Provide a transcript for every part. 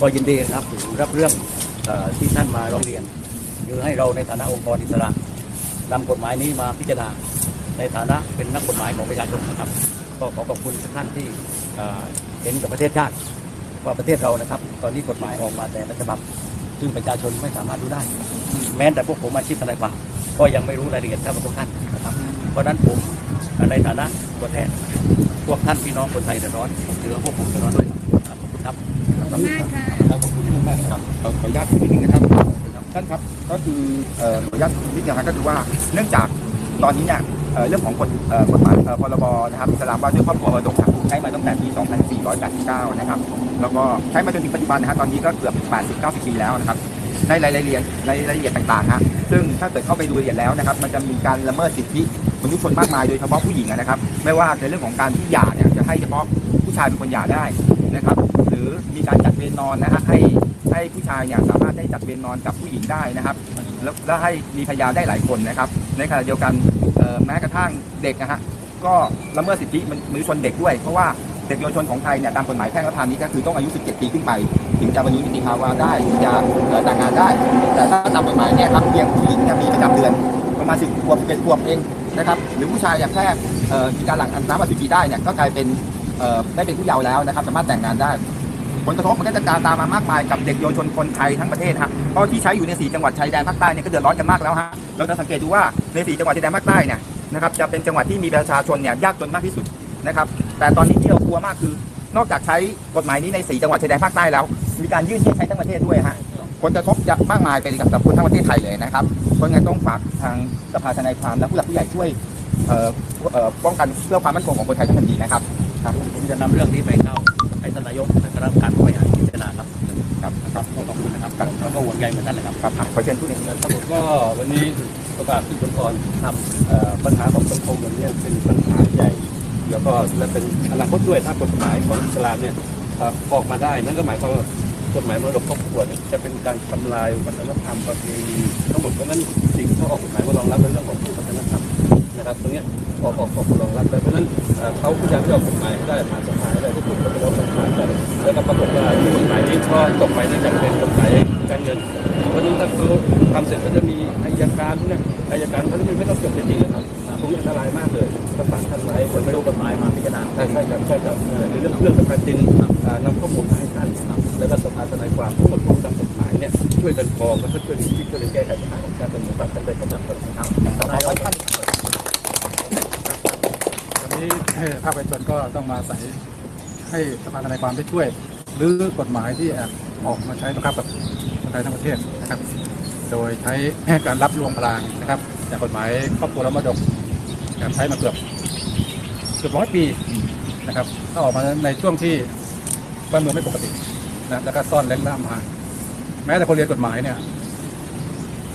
ก็ยินดีครับรับเรื่องอที่ท่านมาร้องเรียนคือให้เราในฐานะองค์กรอิสระนำกฎหมายนี้มาพิจารณาในฐานะเป็นนักกฎหมายของประชาชนนะครับก็ขอขอบคุณทุกท่านที่เห็นกับประเทศชาติว่าประเทศเรานะครับ ตอนนี้กฎหมายออกมาแต่ละฉบับซึ่งประชาชนไม่สามารถรู้ได้ แม้แต่พวกผมอาชีพทนายความก็ยังไม่รู้รายละเอียดเท่ากับพวกท่านนะครับ เพราะนั้นผมในฐานะตัวแทนพวกท่านพี่น้องคนไทยเดือดร้อนผมถือว่าพวกผมเดือดร้อนด้วย ขอบคุณมากค่ะครับขอบคุณมากครับขออนุญาตนิดนึงนะครับท่านครับก็คือขออนุญาตนิดนึงนะครับก็คือว่าเนื่องจากตอนนี้เนี่ยเรื่องของกฎเอ่อกฎหมายพรบนะครับอิสลามว่าด้วยครอบครัวมรดกครับใช้มาตั้งแต่ปี 2489 นะครับ แล้วก็ใช้มาจนถึงปัจจุบันนะครับตอนนี้ก็เกือบ 80-90 ปีแล้วนะครับในรายละเอียดรายละเอียดต่างๆฮะซึ่งถ้าเกิดเข้าไปดูละเอียดแล้วนะครับ มันจะมีการละเมิดสิทธิมนุษยชนมากมายโดยเฉพาะผู้หญิงนะครับ ไม่ว่าในเรื่องของการที่หย่าเนี่ยจะให้เฉพาะผู้ชายเป็นคนหย่าได้นะครับ รือมีการจัดเวรนอนนะฮะให้ให้ผู้ชายเนี่ยสามารถได้จัดเวรนอนกับผู้หญิงได้นะครับ แล้วแล้วให้มีพยานได้หลายคนนะครับ ในขณะเดียวกันเอ่อแม้กระทั่งเด็กนะฮะก็ละเมิดสิทธิมนุษยชนเด็กด้วย เพราะว่าเด็กเยาวชนของไทยเนี่ยตามกฎหมายแพ่งและพาณิชย์ก็คือต้องอายุ 17 ปีขึ้นไป ถึงจะบรรลุนิติภาวะได้ถึงจะแต่งงานได้ แต่ถ้าตามกฎหมายเนี่ยครับเพียงผู้หญิงเนี่ยมีประจำเดือนประมาณ 10ขวบ11ขวบเองนะครับหรือผู้ชายเนี่ยแค่มีการหลั่งน้ำอสุจิได้เนี่ยก็กลายเป็นได้เป็นผู้เยาว์แล้วนะครับสามารถแต่งงานได้ ผลกระทบมันก็จะตามมามากมายกับเด็กเยาวชนคนไทยทั้งประเทศฮะเพราะที่ใช้อยู่ใน4จังหวัดชายแดนภาคใต้เนี่ยก็เดือดร้อนกันมากแล้วฮะเราจะสังเกตดูว่าใน4จังหวัดชายแดนภาคใต้เนี่ยนะครับจะเป็นจังหวัดที่มีประชาชนเนี่ยยากจนมากที่สุดนะครับแต่ตอนนี้ที่เรากลัวมากคือนอกจากใช้กฎหมายนี้ใน4จังหวัดชายแดนภาคใต้แล้ว มีการยื่นให้ใช้ทั้งประเทศด้วยฮะผลกระทบจะมากมายไปกับคนทั้งประเทศไทยเลยนะครับเพราะงั้นต้องฝากทางสภาทนายความและผู้หลักผู้ใหญ่ช่วยป้องกันเพื่อความมั่นคงของคนไทยทั้งแผ่นดินนะครับครับผมจะนำเรื่องนี้ไปเข้า รรมการบริหารพิจารณาครับครับครับขอบคุณนะครับแล้วก็ห่วงใยเหมือนกันนะครับครับขอเชิญผู้เรียนครับผมก็วันนี้ประกาศที่คุณพรทำปัญหาของสังคมวันนี้เป็นปัญหาใหญ่แล้วก็และเป็นอนาคตด้วยถ้ากฎหมายของอิสลามเนี่ยออกมาได้นั่นก็หมายความว่ากฎหมายมรดกครอบครัวจะเป็นการทำลายวัฒนธรรมประเพณีทั้งหมดเพราะฉะนั้นสิ่งที่เขาออกกฎหมายมารองรับในเรื่องของวัฒนธรรม นะครับตรงนี้ยออกออกออกมารองรับได้เพราะฉะนั้นเขาพยายามที่จะออกกฎหมายได้ผ่านสภาได้ทุกคนก็ไปร้องกฎหมายกันแล้วก็ปรากฏว่ากฎหมายนี้ก็ตกไปเนื่องจากเป็นกฎหมายการเงินเพราะฉะนั้นถ้าเขาทำเสร็จก็จะมีอายการพวกเนี้ยอายการเขาจะไม่ต้องจบเป็นจริงนะครับตรงนี้อันตรายมากเลยประสานท่านไว้คนไม่รู้กฎหมายมาพิจารณาใช่ใช่ครับใช่ครับเออในเรื่องเรื่องสำคัญจริงนำข้อมูลมาให้ท่านแล้วก็สภาทนายความทั้งหมดของตามกฎหมายเนี่ยช่วยกันกรองแล้วก็ช่วยคิดช่วยแก้ไขปัญหาของชาติเป็นหมู่บ้านกันไปกำลังกันครับนายกวั นี้ภาคประชาชนก็ต้องมาใส่ให้สภาทนายความได้ช่วย หรือกฎหมายที่แอบออกมาใช้บังคับกับคนไทยทั้งประเทศนะครับ โดยใช้การรับรวมพลังนะครับ จากกฎหมายครอบครัวและมรดกการใช้มาเกือบเกือบร้อยปีนะครับถ้าออกมาในช่วงที่บ้านเมืองไม่ปกตินะแล้วก็ซ่อนเล้นล่ามพาแม้แต่คนเรียนกฎหมายเนี่ย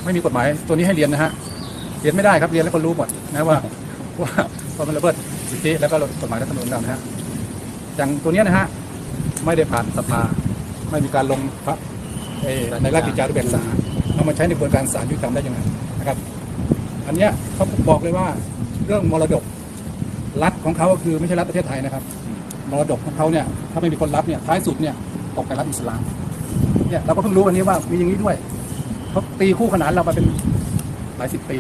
ไม่มีกฎหมายตัวนี้ให้เรียนนะฮะเรียนไม่ได้ครับเรียนแล้วก็รู้หมดนะว่า ว่าว่ามันละเมิดสิทธิแล้วก็กฎหมายรัฐธรรมนูญแล้วนะฮะอย่างตัวเนี้ยนะฮะไม่ได้ผ่านสภาไม่มีการลงพระเอ่อในราชกิจจานุเบกษาเอามาใช้ในกระบวนการศาลยุติธรรมได้ยังไงนะครับ อันเนี้ยเขาบอกเลยว่าเรื่องมรดกรัฐของเขาก็คือไม่ใช่รัฐประเทศไทยนะครับมรดกของเขาเนี่ยถ้าไม่มีคนรับเนี่ยท้ายสุดเนี่ยตกไปรัฐอิสลามเนี่ยเราก็เพิ่งรู้วันนี้ว่ามีอย่างนี้ด้วยเขาตีคู่ขนานเรามาเป็นหลายสิบปี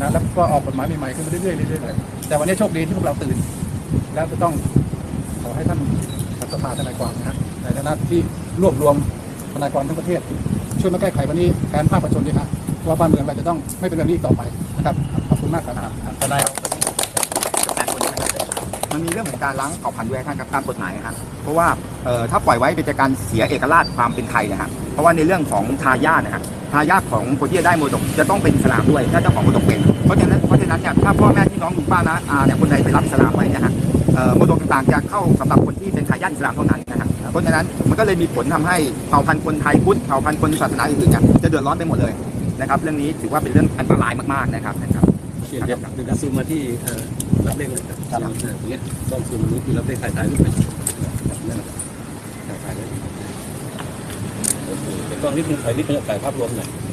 นะแล้วก็ออกกฎหมายใหม่ๆขึ้นมาเรื่อยๆเรื่อยๆแต่วันนี้โชคดีที่พวกเราตื่น แล้วจะต้องขอให้ท่านสภาทนายความนะฮะในฐานะที่รวบรวมทนายความทั้งประเทศ ช่วยมาแก้ไขวันนี้การภาคประชาชนด้วยครับว่าบ้านเมืองเราจะต้องไม่เป็นแบบนี้ต่อไปนะครับขอบคุณมากครับทนายมันมีเรื่องของการล้างเผ่าพันธุ์ด้วยครับกับตามกฎหมายนะครับเพราะว่าถ้าปล่อยไว้เป็นการเสียเอกราชความเป็นไทยนะฮะ เพราะว่าในเรื่องของทายาทนะฮะทายาทของคนที่จะได้มรดกจะต้องเป็นอิสลามด้วย ถ้าเจ้าของมรดกเป็นเพราะฉะนั้นเพราะฉะนั้นเนี่ยถ้าพ่อแม่พี่น้องลุงป้านะอาเนี่ยคนใดไปรับอิสลามไว้นะฮะเอ่อมรดกต่างๆจะเข้าสำหรับคนที่เป็นทายาทอิสลามเท่านั้นนะฮะเพราะฉะนั้นมันก็เลยมีผลทำให้เผ่าพันธุ์คนไทยพุทธเผ่าพันธุ์คนศาสนาอื่นๆเนี่ยจะเดือดร้อนไปหมดเลยนะครับ เรื่องนี้ถือว่าเป็นเรื่องอันตรายมากๆนะครับนะครับเดี๋ยวเดี๋ยวเดี๋ยวซูมมาที่เอ่อรับเลขเลยครับเออตรงเนี้ยต้องซูมมานี้คือรับเลขถ่ายถ่ายรูปไปนั่นแห ละถ่ายถ่ายเลยโอเคแต่กล้องนิดนึงถ่ายนิดนึงถ่ายภาพรวมหน่อย